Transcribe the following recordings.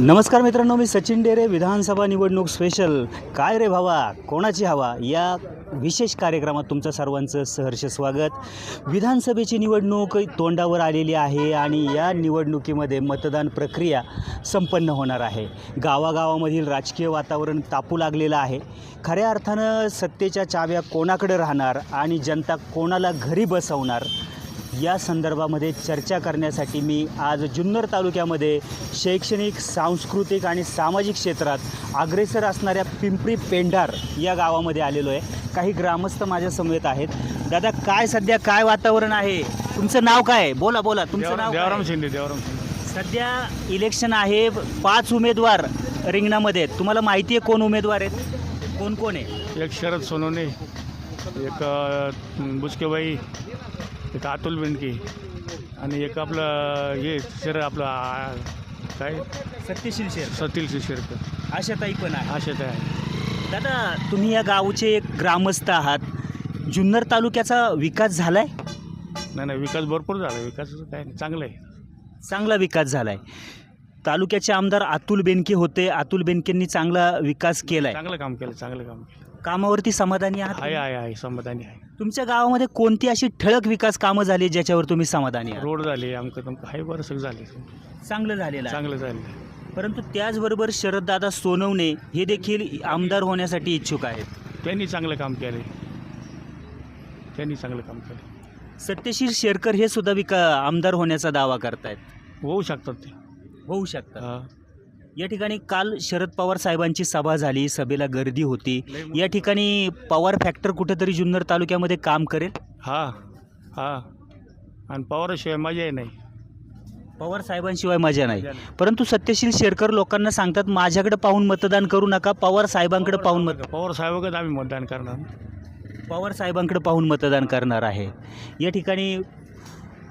नमस्कार मित्रांनो मी सचिन डेरे विधानसभा निवडणूक स्पेशल काय रे भावा कोणाची हवा? या विशेष कार्यक्रमात तुमचं सर्वांचं सहर्ष स्वागत. विधानसभेची निवडणूक तोंडावर आलेली आहे आणि या निवडणुकीमध्ये मतदान प्रक्रिया संपन्न होणार आहे. गावागावामधील राजकीय वातावरण तापू लागलेलं आहे. खऱ्या अर्थानं सत्तेच्या चाव्या कोणाकडे राहणार आणि जनता कोणाला घरी बसवणार या संदर्भामध्ये चर्चा करण्यासाठी मी आज जुन्नर तालुक्यामध्ये शैक्षणिक सांस्कृतिक आणि सामाजिक क्षेत्रात अग्रेसर असणाऱ्या पिंपरी पेंढार या गावामध्ये आलेलो आहे. काही ग्रामस्थ माझ्या समवेत आहेत. दादा काय सध्या काय वातावरण आहे? तुमचं नाव काय? आहे? बोला बोला. तुमचं नाव देवराम? शिंदे देवराम शिंदे. सध्या इलेक्शन आहे. पाच उमेदवार रिंगणामध्ये आहेत. तुम्हाला माहिती आहे कोण उमेदवार आहेत? कोण कोण आहे? एक शरद सोनवणे एक बुचकेबाई एक अतुल बेनके आणि एक आपलं हे शर आपलं आ, काय? सत्यशील शेर. सतील शिरकर. आशाताई पण आहे. असे आहे. दादा तुम्ही या गावचे एक ग्रामस्थ आहात. जुन्नर तालुक्याचा विकास झालाय? नाही नाही विकास भरपूर झाला विकास काय नाही. चांगला आहे. चांगला विकास झालाय. तालुक्याचे आमदार अतुल बेनके होते. अतुल बेनकेंनी चांगला विकास केलाय. चांगलं काम केलं चांगलं काम केलं. कामावरती समाधानी आहात आहे आहे आहे समाधानी आहे. तुमच्या गावामध्ये कोणती अशी ठळक विकास कामं झाली ज्याच्यावर तुम्ही समाधानी आहात? रोड झाले आमकं तमकं आहे बरं सगळं झाले. चांगलं झालेलं आहे. चांगलं झालं. परंतु त्याचबरोबर शरददादा सोनवणे हे देखील आमदार होण्यासाठी इच्छुक आहेत. त्यांनी चांगलं काम केलं त्यांनी चांगलं काम केलं सत्यशील शेरकर हे सुद्धा विका आमदार होण्याचा दावा करतायत. होऊ शकतात ते. होऊ शकतात. हा. या ठिकाणी काल शरद पवार साहेबांची सभा झाली सभेला गर्दी होती. या ठिकाणी पवार फॅक्टर कुठेतरी जुन्नर तालुक्यामध्ये काम करेल? हा हा. आणि पवाराशिवाय मजा नाही. पवार साहेबांशिवाय मजा नाही. परंतु सत्यशील शेरकर लोकांना सांगतात माझ्याकडे पाहून मतदान करू नका पवार साहेबांकडे पाहून मत पवार साहेबच आम्ही मतदान करणार. पवार साहेबांकडे पाहून मतदान करणार आहे. या ठिकाणी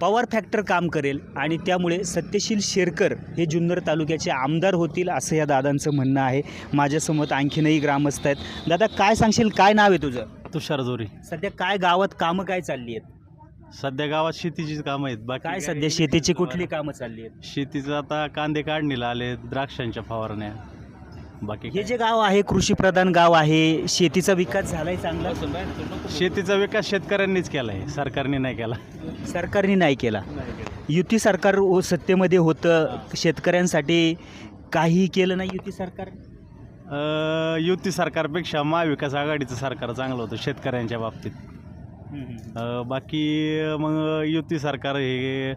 पवार फॅक्टर काम करेल आणि त्यामुळे सत्यशील शेरकर हे जुन्नर तालुक्याचे आमदार होतील असं या दादांचं म्हणणं आहे. माझ्यासमोर आणखीनही ग्रामस्थ आहेत. दादा काय सांगशील? काय नाव आहे तुझं? तुषार जोरी. सध्या काय गावात कामं काय चालली आहेत? सध्या गावात शेतीचीच कामं आहेत. बाकी काय सध्या शेतीची कुठली कामं चालली आहेत? शेतीचं आता कांदे काढणीला आले द्राक्षांच्या फवारण्या. बाकी हे? जे गाव आहे कृषी प्रधान गाव आहे शेतीचा विकास झालाय चांगला? शेतीचा विकास शेतकऱ्यांनीच केला आहे सरकारने नाही केला. सरकारने नाही केला. युती सरकार व सत्तेमध्ये होतं शेतकऱ्यांसाठी काहीही केलं नाही युती सरकार? अं, युती सरकारपेक्षा महाविकास आघाडीचं सरकार चांगलं होतं शेतकऱ्यांच्या बाबतीत. अं, बाकी मग युती सरकार हे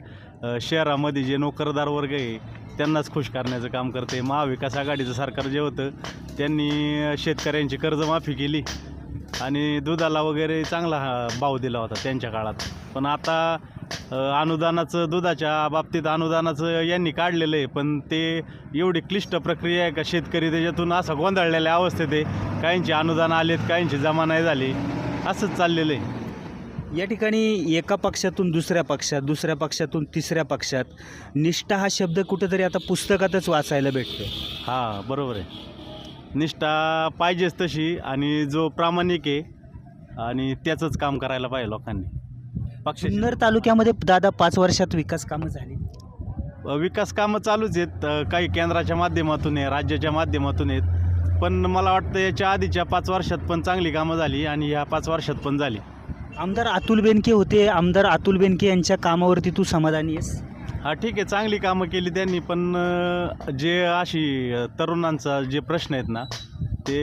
अं, शहरामध्ये जे नोकरदार वर्ग आहे त्यांनाच खुश करण्याचं काम करते. महाविकास आघाडीचं सरकार जे होतं त्यांनी शेतकऱ्यांची कर्जमाफी केली आणि दुधाला वगैरे चांगला हा भाव दिला होता त्यांच्या काळात. पण आता अनुदानाचं दुधाच्या बाबतीत अनुदानाचं यांनी काढलेलं आहे पण ते एवढी क्लिष्ट प्रक्रिया आहे का शेतकरी त्याच्यातून असं गोंधळलेल्या अवस्थेत आहे. काहींची अनुदान आलेत काहींची जमा नाही झाली. असंच चाललेलं आहे. या ठिकाणी एका पक्षातून दुसऱ्या पक्षात दुसऱ्या पक्षातून तिसऱ्या पक्षात. निष्ठा हा शब्द कुठेतरी आता पुस्तकातच वाचायला भेटतो. हां बरोबर आहे. निष्ठा पाहिजेच तशी आणि जो प्रामाणिक आहे आणि त्याचंच काम करायला पाहिजे लोकांनी. पक्ष जुन्नर तालुक्यामध्ये दादा पाच वर्षात विकास कामं झाली. विकास कामं चालूच आहेत. काही केंद्राच्या माध्यमातून आहे राज्याच्या माध्यमातून आहेत. पण मला वाटतं याच्या आधीच्या पाच वर्षात पण चांगली कामं झाली आणि ह्या पाच वर्षात पण झाली. आमदार अतुल बेनके होते. आमदार अतुल बेनके यांच्या कामावरती तू समाधानी आहेस? हा ठीक आहे. चांगली कामं केली त्यांनी पण अ, जे अशी अ, तरुणांचा जे प्रश्न आहेत ना ते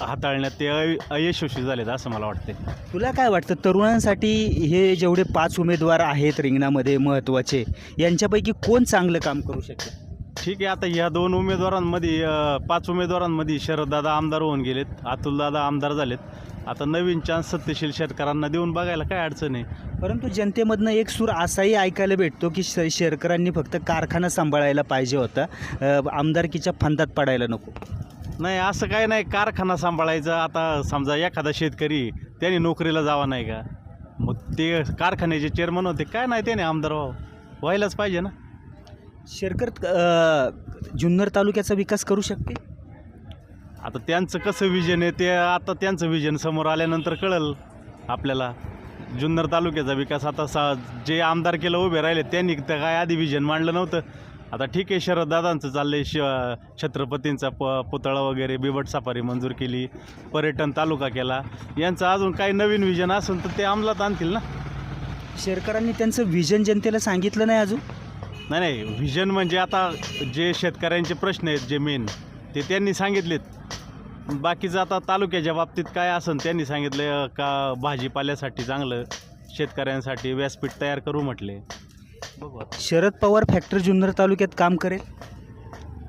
हाताळण्यात ते अय अयशस्वी झालेत असं मला वाटते तुला काय वाटतं? तरुणांसाठी हे जेवढे पाच उमेदवार आहेत रिंगणामध्ये महत्त्वाचे यांच्यापैकी कोण चांगलं काम करू शकेल ठीक आहे आता ह्या दोन उमेदवारांमध्ये अ, पाच उमेदवारांमध्ये शरददादा आमदार होऊन गेलेत अतुलदादा आमदार झालेत. आता नवीन चान्स सत्यशील शेतकऱ्यांना देऊन बघायला काय अडचण आहे? परंतु जनतेमधनं एक सूर असाही ऐकायला भेटतो की श शेरकरांनी फक्त कारखाना सांभाळायला पाहिजे होता. अ, आमदारकीच्या फंदात पडायला नको. नाही असं काय नाही. कारखाना सांभाळायचा. आता समजा एखादा शेतकरी त्याने नोकरीला जावा नाही का? मग ते कारखान्याचे चेअरमन होते. काय नाही त्याने आमदार व्हावं? व्हायलाच पाहिजे ना. शेरकर जुन्नर तालुक्याचा विकास करू शकते? आता त्यांचं कसं विजन आहे ते आता त्यांचं विजन समोर आल्यानंतर कळल आपल्याला. जुन्नर तालुक्याचा विकास आता सा जे आमदार केलं उभे राहिले त्यांनी तर काय आधी विजन मांडलं नव्हतं. आता ठीक आहे शरददादांचं चाललंय श छत्रपतींचा प पुतळा वगैरे बिबट सफारी मंजूर केली पर्यटन तालुका केला. यांचं अजून काही नवीन विजन असेल तर ते अंमलात आणतील ना? शेरकरांनी त्यांचं व्हिजन जनतेला सांगितलं नाही अजून? नाही नाही व्हिजन म्हणजे आता जे शेतकऱ्यांचे प्रश्न आहेत जे मेन ते त्यांनी सांगितलेत. बाकीचं आता तालुक्याच्या बाबतीत काय असेल त्यांनी सांगितलं का भाजीपाल्यासाठी चांगलं शेतकऱ्यांसाठी व्यासपीठ तयार करू म्हटले. बघू आता. शरद पवार फॅक्टर जुन्नर तालुक्यात काम करेल?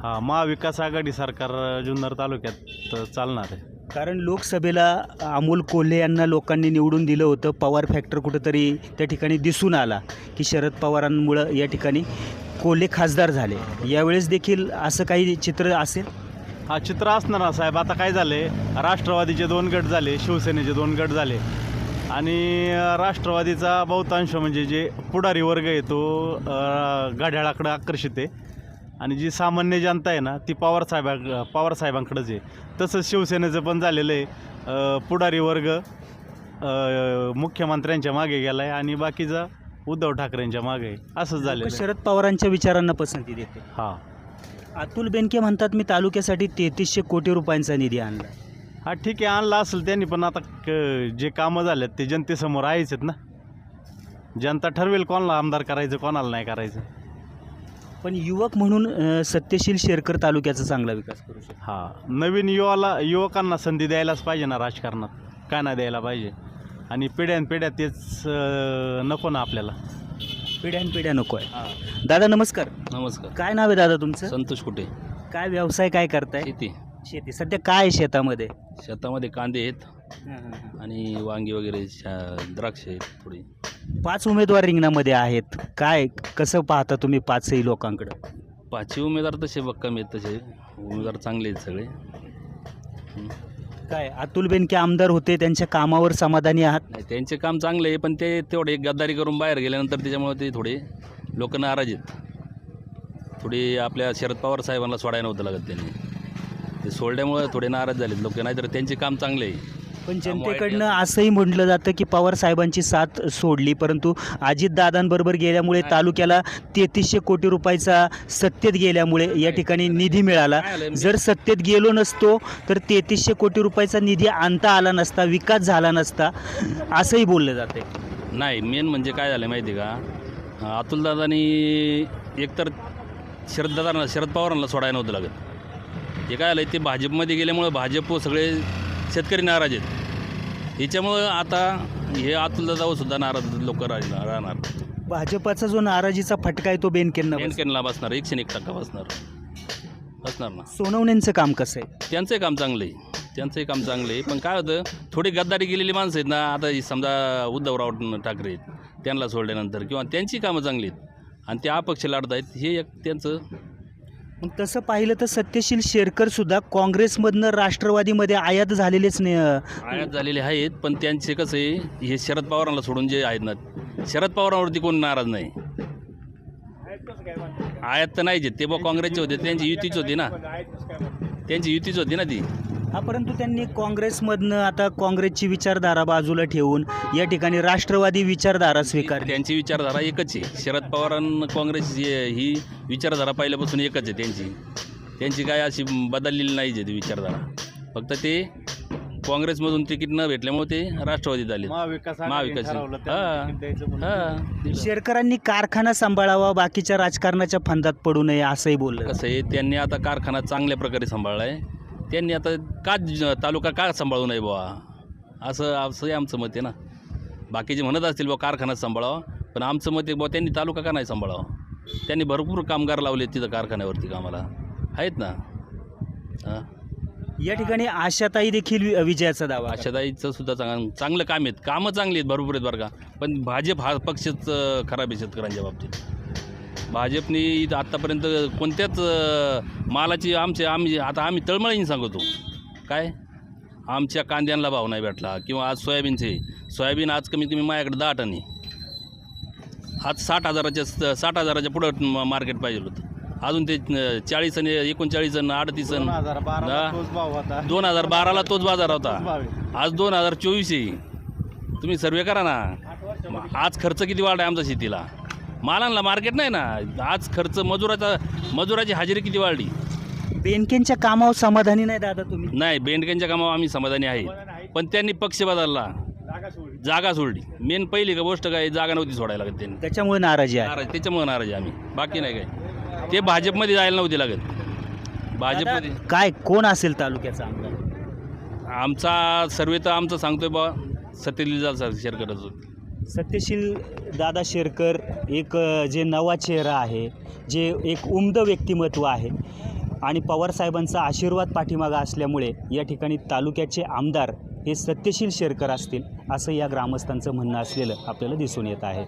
हा महाविकास आघाडी सरकार जुन्नर तालुक्यात चालणार आहे. कारण लोकसभेला अमोल कोल्हे यांना लोकांनी निवडून दिलं होतं. पवार फॅक्टर कुठंतरी त्या ठिकाणी दिसून आला की शरद पवारांमुळं या ठिकाणी कोल्हे खासदार झाले. यावेळेस देखील असं काही चित्र असेल? हा चित्र असणार ना साहेब. आता काय झाले राष्ट्रवादीचे दोन गट झाले शिवसेनेचे दोन गट झाले. आणि राष्ट्रवादीचा बहुतांश म्हणजे जे पुढारी वर्ग आहे तो अ, आकर्षित आहे. आणि जी सामान्य जनता आहे ना ती पवार साहेबा पवार साहेबांकडंच आहे तसंच शिवसेनेचं पण झालेलं आहे. पुढारी वर्ग मुख्यमंत्र्यांच्या मागे गेला आहे आणि बाकीचा उद्धव ठाकरेंच्या मागे असंच आहे. शरद पवारांच्या विचारांना पसंती देते. हां. अतुल बेनके म्हणतात मी तालुक्यासाठी तेहतीसशे कोटी रुपयांचा निधी आणला. हा ठीक आहे आणला असेल त्यांनी पण आता क- जे कामं झालेत ते जनतेसमोर आहेच आहेत ना. जनता ठरवेल कोणाला आमदार करायचं कोणाला नाही करायचं. पण युवक म्हणून सत्यशील शेरकर तालुक्याचा चांगला विकास करू शकतो. हा नवीन युवाला युवकांना संधी द्यायलाच पाहिजे ना राजकारणात. काय नाही द्यायला पाहिजे. आणि पिढ्यान पिढ्या तेच अं, नको ना आपल्याला. पिढ्यान पिढ्या नको आहे. दादा नमस्कार. नमस्कार. काय नाव आहे दादा तुमचं? संतोष कुटे. काय व्यवसाय काय करताय? शेती. शेती. सध्या काय आहे शेतामध्ये? शेतामध्ये कांदे आहेत आणि वांगी वगैरे शा- द्राक्ष आहेत थोडी. पाच उमेदवार रिंगणामध्ये आहेत. काय कसं पाहता तुम्ही पाचही लोकांकडं? पाचही उमेदवार तसे कमी आहेत तसे. उमेदवार चांगले आहेत सगळे. काय अतुल बेनके आमदार होते त्यांच्या कामावर समाधानी आहात? नाही त्यांचे काम चांगले आहे पण ते तेवढे गद्दारी करून बाहेर गेल्यानंतर त्याच्यामुळे ते थोडे लोक नाराज आहेत. थोडी आपल्या शरद पवार साहेबांना सोडायला नव्हतं लागत त्यांनी. ते सोडल्यामुळे थोडे नाराज झालेत लोक नाहीतर त्यांचे काम चांगले आहे. पण जनतेकडनं असंही म्हटलं जातं की पवार साहेबांची साथ सोडली परंतु अजितदादांबरोबर गेल्यामुळे तालुक्याला तेहतीसशे कोटी रुपयाचा सत्तेत गेल्यामुळे या ठिकाणी निधी मिळाला? जर सत्तेत गेलो नसतो तर तेहतीसशे कोटी रुपयाचा निधी आणता आला नसता विकास झाला नसता असंही बोललं जाते नाही मेन म्हणजे काय झालं माहिती आहे का? अतुलदादांनी एकतर शरददादांना शरद पवारांना सोडायला नव्हतं लागत. हे काय झालं ते भाजपमध्ये गेल्यामुळं भाजप सगळे शेतकरी नाराज आहेत. याच्यामुळं आता हे अतुलदादावर सुद्धा नाराज लोक राहणार. भाजपाचा जो नाराजीचा फटका आहे तो बेनकेंना बसला. केनकेनला बसणार एकशे एक टक्का बसणार. बसणार ना. सोनवणेंचं काम कसं आहे? त्यांचंही काम चांगलं आहे. त्यांचंही काम चांगलं आहे. पण काय होतं थोडी गद्दारी केलेली माणसं आहेत ना आता ही समजा उद्धवराव ठाकरे आहेत त्यांना सोडल्यानंतर किंवा त्यांची कामं चांगली आहेत आणि ते अपक्ष लढत आहेत हे एक त्यांचं मग तसं पाहिलं तर सत्यशील शेरकर सुद्धा काँग्रेसमधनं राष्ट्रवादीमध्ये आयात झालेलेच नाही आयात झालेले आहेत पण त्यांचे कसं आहे हे शरद पवारांना सोडून जे आहेत ना शरद पवारांवरती कोण नाराज नाही. आयात तर नाही जे ते बा काँग्रेसचे होते त्यांची युतीच होती ना. त्यांची युतीच होती ना ती. हा परंतु त्यांनी काँग्रेसमधनं आता काँग्रेसची विचारधारा बाजूला ठेवून या ठिकाणी राष्ट्रवादी विचारधारा स्वीकारली. त्यांची विचारधारा एकच आहे. शरद पवारांना काँग्रेस ही विचारधारा पहिल्यापासून एकच आहे त्यांची. त्यांची काय अशी बदललेली नाही आहे ती विचारधारा. फक्त ते काँग्रेसमधून तिकीट न भेटल्यामुळे ते राष्ट्रवादीत आले महाविकास हा. शेरकरांनी कारखाना सांभाळावा बाकीच्या राजकारणाच्या फंदात पडू नये असंही बोललं. कसं आहे त्यांनी आता कारखाना चांगल्या प्रकारे सांभाळला आहे त्यांनी आता का ज- तालुका का सांभाळू नये बुवा? असं असंही आमचं मत आहे ना. बाकीचे म्हणत असतील बुवा कारखानाच सांभाळावा. पण आमचं मत आहे बुवा त्यांनी तालुका का नाही सांभाळावा? त्यांनी भरपूर कामगार लावले तिथं कारखान्यावरती कामाला. आहेत ना? हां? या ठिकाणी आशाताई देखील वि- विजयाचा दावा. आशाताईचं सुद्धा चांग चांगलं काम आहेत. कामं चांगली आहेत भरपूर आहेत बरं का. पण भाजप हा पक्षच अं, खराब आहे शेतकऱ्यांच्या बाबतीत. भाजपने इथं आत्तापर्यंत कोणत्याच मालाची आमचे आम्ही आता आम्ही तळमळीने सांगतो. काय? आमच्या कांद्यांना भाव नाही भेटला किंवा आज सोयाबीनचे. सोयाबीन आज कमीत कमी माझ्याकडे दहा टन आहे. आज साठ हजाराच्या साठ हजाराच्या पुढं मार्केट पाहिजे होतं. अजून ते चाळीस आणि एकोणचाळीस आणि अडतीस आणि होता. दोन हजार बाराला तोच बाजार होता. आज दोन हजार चोवीस आहे. तुम्ही सर्वे करा ना. आज खर्च किती वाढ आहे आमचा शेतीला? मालांना मार्केट नाही ना. आज खर्च मजुराचा मजुराची हजेरी किती वाढली? बेनकेंच्या कामावर समाधानी नाही दादा तुम्ही. नाही बेंडक्यांच्या कामावर आम्ही समाधानी आहे. पण त्यांनी पक्ष बदलला. जागा सोडली. मेन पहिली का गोष्ट काय जागा नव्हती सोडायला लागत त्यांनी. त्याच्यामुळे नाराजी आहे. नाराज त्याच्यामुळे नाराज आहे आम्ही. बाकी नाही काय ते भाजपमध्ये जायला नव्हते लागत. भाजपमध्ये काय कोण असेल तालुक्याचा आमदार? आमचा सर्वे तर आमचं सांगतोय बा सत्यलीला शेअर करत होते. सत्यशील दादा शेरकर एक जे नवा चेहरा आहे जे एक उमद व्यक्तिमत्व आहे आणि पवारसाहेबांचा आशीर्वाद पाठीमागा असल्यामुळे या ठिकाणी तालुक्याचे आमदार हे सत्यशील शेरकर असतील असं या ग्रामस्थांचं म्हणणं असलेलं आपल्याला दिसून येत आहे.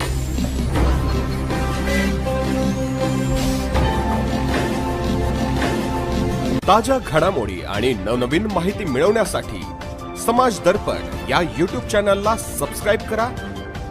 ताज्या घडामोडी आणि नवनवीन माहिती मिळवण्यासाठी समाज दर्पण या यूट्यूब चॅनलला सबस्क्राईब करा